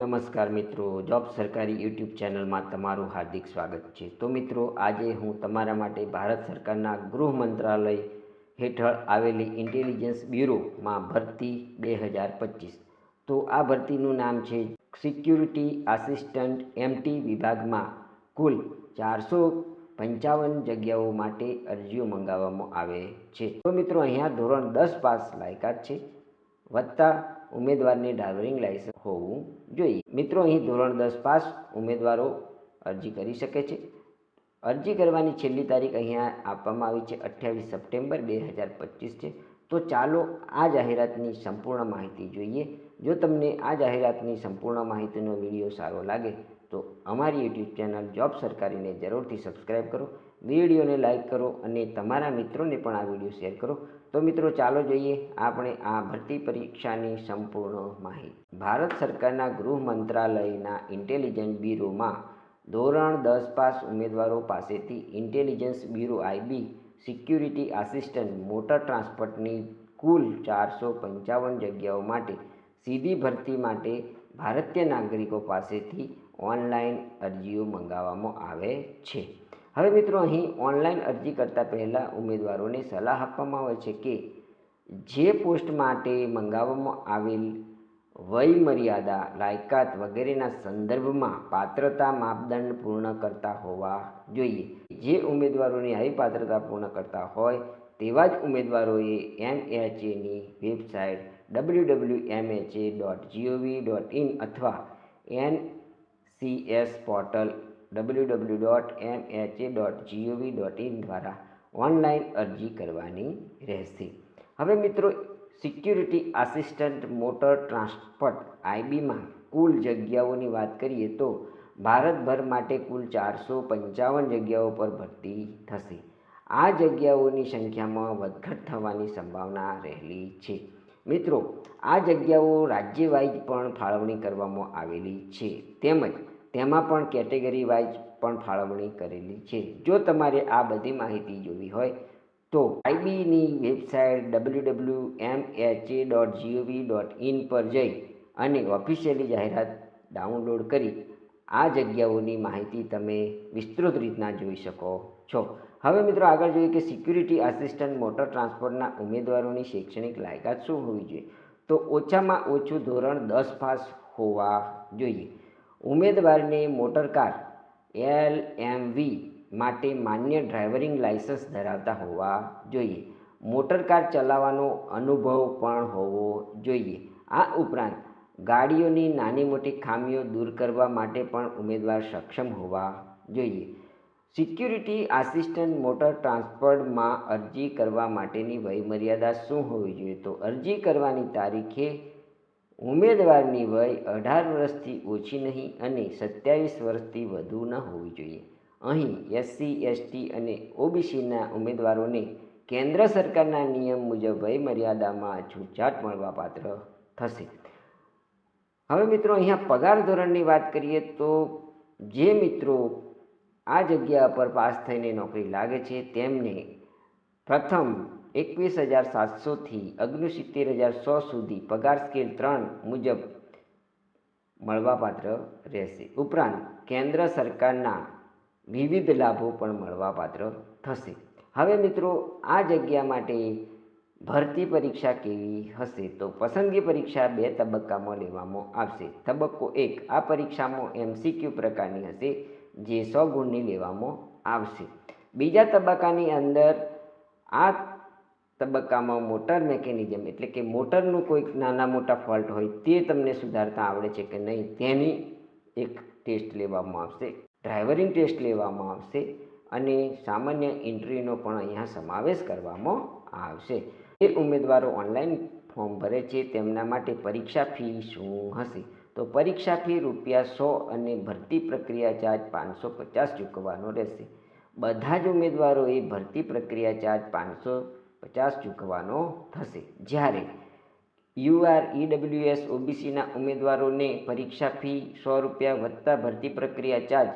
નમસ્કાર મિત્રો, જોબ સરકારી યુટ્યુબ ચેનલમાં તમારું હાર્દિક સ્વાગત છે. તો મિત્રો, આજે હું તમારા માટે ભારત સરકારના ગૃહ મંત્રાલય હેઠળ આવેલી ઇન્ટેલિજન્સ બ્યુરોમાં ભરતી બે હજાર પચીસ. તો આ ભરતીનું નામ છે સિક્યુરિટી આસિસ્ટન્ટ એમટી વિભાગમાં કુલ ચારસો પંચાવન જગ્યાઓ માટે અરજીઓ મંગાવવામાં આવે છે. તો મિત્રો, અહીંયા ધોરણ દસ પાસ લાયકાત છે. વત્તા ઉમેદવારની ડ્રાઇવિંગ લાયસન્સ હોવું જોઈએ. મિત્રો, અહીં ધોરણ દસ પાસ ઉમેદવારો અરજી કરી શકે છે. અરજી કરવાની છેલ્લી તારીખ અહીંયા આપવામાં આવી છે, અઠ્યાવીસ સપ્ટેમ્બર બે હજાર પચીસ છે. તો ચાલો આ જાહેરાતની સંપૂર્ણ માહિતી જોઈએ. જો તમને આ જાહેરાતની સંપૂર્ણ માહિતીનો વીડિયો સારો લાગે અમારી યુટ્યુબ ચેનલ જોબ સરકારીને જરૂરથી સબસ્ક્રાઈબ કરો, વિડીયોને લાઇક કરો અને તમારા મિત્રોને પણ આ વીડિયો શેર કરો. તો મિત્રો, ચાલો જોઈએ આપણે આ ભરતી પરીક્ષાની સંપૂર્ણ માહિતી. ભારત સરકારના ગૃહ મંત્રાલયના ઇન્ટેલિજન્સ બ્યુરોમાં ધોરણ દસ પાસ ઉમેદવારો પાસેથી intelligence bureau IB security assistant motor ટ્રાન્સપોર્ટની કુલ ચારસો પંચાવન જગ્યાઓ માટે સીધી ભરતી માટે ભારતીય નાગરિકો પાસેથી ઓનલાઈન અરજીઓ મંગાવવામાં આવે છે. હવે મિત્રો, અહીં ઓનલાઈન અરજી કરતાં પહેલાં ઉમેદવારોને સલાહ આપવામાં આવે છે કે જે પોસ્ટ માટે મંગાવવામાં આવેલ વય મર્યાદા લાયકાત વગેરેના સંદર્ભમાં પાત્રતા માપદંડ પૂર્ણ કરતા હોવા જોઈએ. જે ઉમેદવારોની આવી પાત્રતા પૂર્ણ કરતા હોય તેવા જ ઉમેદવારોએ એમ એની website W W M H A dot GOV dot in અથવા N C S portal W W dot M H A dot GOV dot in દ્વારા ઓનલાઈન અરજી કરવાની રહેશે. હવે મિત્રો, સિક્યુરિટી આસિસ્ટન્ટ મોટર ટ્રાન્સપોર્ટ આઈબીમાં કુલ જગ્યાઓની વાત કરીએ તો ભારતભર માટે કુલ ચારસો પંચાવન જગ્યાઓ પર ભરતી થશે. આ જગ્યાઓની સંખ્યામાં વધઘટ થવાની સંભાવના રહેલી છે. મિત્રો, આ જગ્યાઓ રાજ્ય વાઇઝ પણ ફાળવણી કરવામાં આવેલી છે. તેમજ તેમાં પણ કેટેગરી વાઇઝ પણ ફાળવણી કરેલી છે. જો તમારે આ બધી માહિતી જોવી હોય, તો આઈબીની website W W M H A dot GOV dot in પર જઈ અને ઓફિશિયલી જાહેરાત ડાઉનલોડ કરી આ જગ્યાઓની માહિતી તમે વિસ્તૃત રીતના જોઈ શકો છો. હવે મિત્રો આગળ જોઈએ કે સિક્યુરિટી આસિસ્ટન્ટ મોટર ટ્રાન્સપોર્ટના ઉમેદવારોની શૈક્ષણિક લાયકાત શું હોવી જોઈએ? તો ઓછામાં ઓછું ધોરણ દસ પાસ હોવા જોઈએ. ઉમેદવારને motor car L M V માટે માન્ય ડ્રાઇવરિંગ લાયસન્સ ધરાવતા હોવા જોઈએ. મોટર કાર ચલાવવાનો અનુભવ પણ હોવો જોઈએ. આ ઉપરાંત ગાડીઓની નાની મોટી ખામીઓ દૂર કરવા માટે પણ ઉમેદવાર સક્ષમ હોવા જોઈએ. સિક્યુરિટી આસિસ્ટન્ટ મોટર ટ્રાન્સપોર્ટમાં અરજી કરવા માટેની વયમર્યાદા શું હોવી જોઈએ? તો અરજી કરવાની તારીખે ઉમેદવારની વય અઢાર વર્ષથી ઓછી નહીં અને સત્યાવીસ વર્ષથી વધુ ન હોવી જોઈએ. અહીં એસસી, એસટી અને ઓબીસીના ઉમેદવારોને કેન્દ્ર સરકારના નિયમ મુજબ વયમર્યાદામાં છૂટછાટ મળવાપાત્ર થશે. હવે મિત્રો, અહીંયા પગાર ધોરણની વાત કરીએ તો જે મિત્રો આ જગ્યા પર પાસ થઈને નોકરી લાગે છે. તેમને પ્રથમ એકવીસ હજાર સાતસોથી ઓગણસિત્તેર હજાર સો સુધી પગાર સ્કેલ ત્રણ મુજબ મળવાપાત્ર રહેશે. ઉપરાંત, કેન્દ્ર સરકારના વિવિધ લાભો પણ મળવાપાત્ર થશે. હવે મિત્રો, આ જગ્યા માટે ભરતી પરીક્ષા કેવી હશે? તો પસંદગી પરીક્ષા બે તબક્કામાં લેવામાં આવશે. તબક્કો એક, આ પરીક્ષામાં એમસીક્યુ પ્રકારની હશે. જે સો ગુણની લેવામાં આવશે. બીજા તબક્કાની અંદર આ તબક્કામાં મોટર મેકેનિઝમ એટલે કે મોટરનું કોઈક નાના મોટા ફોલ્ટ હોય તે તમને સુધારતા આવડે છે કે નહીં તેની એક ટેસ્ટ લેવામાં આવશે, ડ્રાઇવરિંગ ટેસ્ટ લેવામાં આવશે અને સામાન્ય એન્ટ્રીનો પણ અહીંયા સમાવેશ કરવામાં આવશે. એ ઉમેદવારો ઓનલાઈન ફોર્મ ભરે છે તેમના માટે પરીક્ષા ફી શું હશે? તો પરીક્ષા ફી રૂપિયા સો અને ભરતી પ્રક્રિયા ચાર્જ પાંચસો પચાસ ચૂકવવાનો રહેશે. બધા જ ઉમેદવારોએ ભરતી પ્રક્રિયા ચાર્જ પાંચસો પચાસ ચૂકવવાનો થશે. જ્યારે યુઆર ઈડબ્લ્યુએસ ઓબીસીના ઉમેદવારોને પરીક્ષા ફી સો રૂપિયા વત્તા ભરતી પ્રક્રિયા ચાર્જ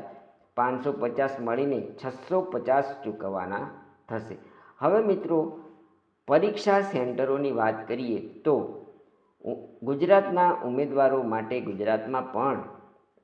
પાંચસો પચાસ મળીને છસો પચાસ ચૂકવવાના થશે. હવે મિત્રો, પરીક્ષા સેન્ટરોની વાત કરીએ તો ગુજરાતના ઉમેદવારો માટે ગુજરાતમાં પણ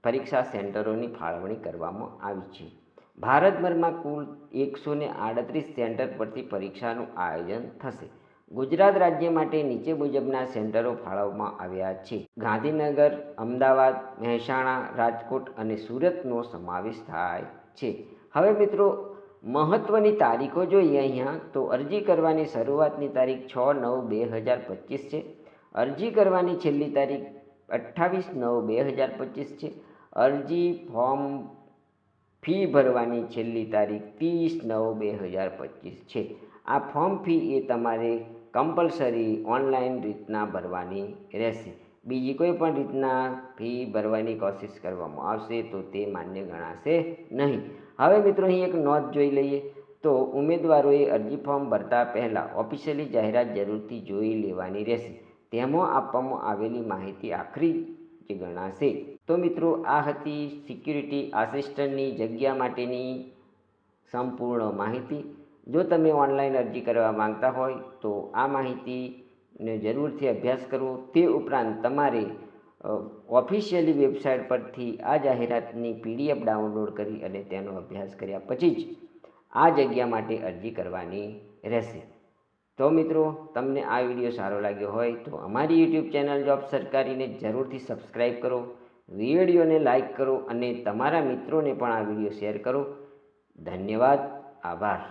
પરીક્ષા સેન્ટરોની ફાળવણી કરવામાં આવી છે. ભારતભરમાં કુલ એકસો ને આડત્રીસ સેન્ટર પરથી પરીક્ષાનું આયોજન થશે. ગુજરાત રાજ્ય માટે નીચે મુજબના સેન્ટરો ફાળવવામાં આવ્યા છે. ગાંધીનગર, અમદાવાદ, મહેસાણા, રાજકોટ અને સુરતનો સમાવેશ થાય છે. હવે મિત્રો મહત્ત્વની તારીખો જોઈએ અહીંયા. તો અરજી કરવાની શરૂઆતની તારીખ છ નવ બે હજાર પચીસ છે. અરજી કરવાની છેલ્લી તારીખ અઠ્ઠાવીસ નવ બે હજાર પચીસ છે. અરજી ફોર્મ ફી ભરવાની છેલ્લી તારીખ ત્રીસ નવ બે હજાર પચીસ છે. આ ફોર્મ ફી એ તમારે કમ્પલસરી ઓનલાઈન રીતના ભરવાની રહેશે. બીજી કોઈ પણ રીતના ફી ભરવાની કોશિશ કરવામાં આવશે તો તે માન્ય ગણાશે નહીં. હવે મિત્રો અહીં એક નોંધ જોઈ લઈએ. તો ઉમેદવારોએ અરજી ફોર્મ ભરતા પહેલાં ઓફિશિયલી જાહેરાત જરૂરથી જોઈ લેવાની રહેશે. તેમાં આપવામાં આવેલી માહિતી આખરી જે ગણાશે. તો મિત્રો, આ હતી સિક્યુરિટી આસિસ્ટન્ટની જગ્યા માટેની સંપૂર્ણ માહિતી. જો તમે ઓનલાઈન અરજી કરવા માંગતા હોય, તો આ માહિતીને જરૂરથી અભ્યાસ કરવો તે ઉપરાંત તમારે ઓફિશિયલી વેબસાઇટ પરથી આ જાહેરાતની પીડીએફ ડાઉનલોડ કરી અને તેનો અભ્યાસ કર્યા પછી જ આ જગ્યા માટે અરજી કરવાની રહેશે. તો મિત્રો, તમને આ વીડિયો સારો લાગ્યો હોય તો અમારી યુટ્યુબ ચેનલ જોબ સરકારીને જરૂરથી સબસ્ક્રાઈબ કરો, વિડીયોને લાઇક કરો અને તમારા મિત્રોને પણ આ વીડિયો શેર કરો. ધન્યવાદ, આભાર.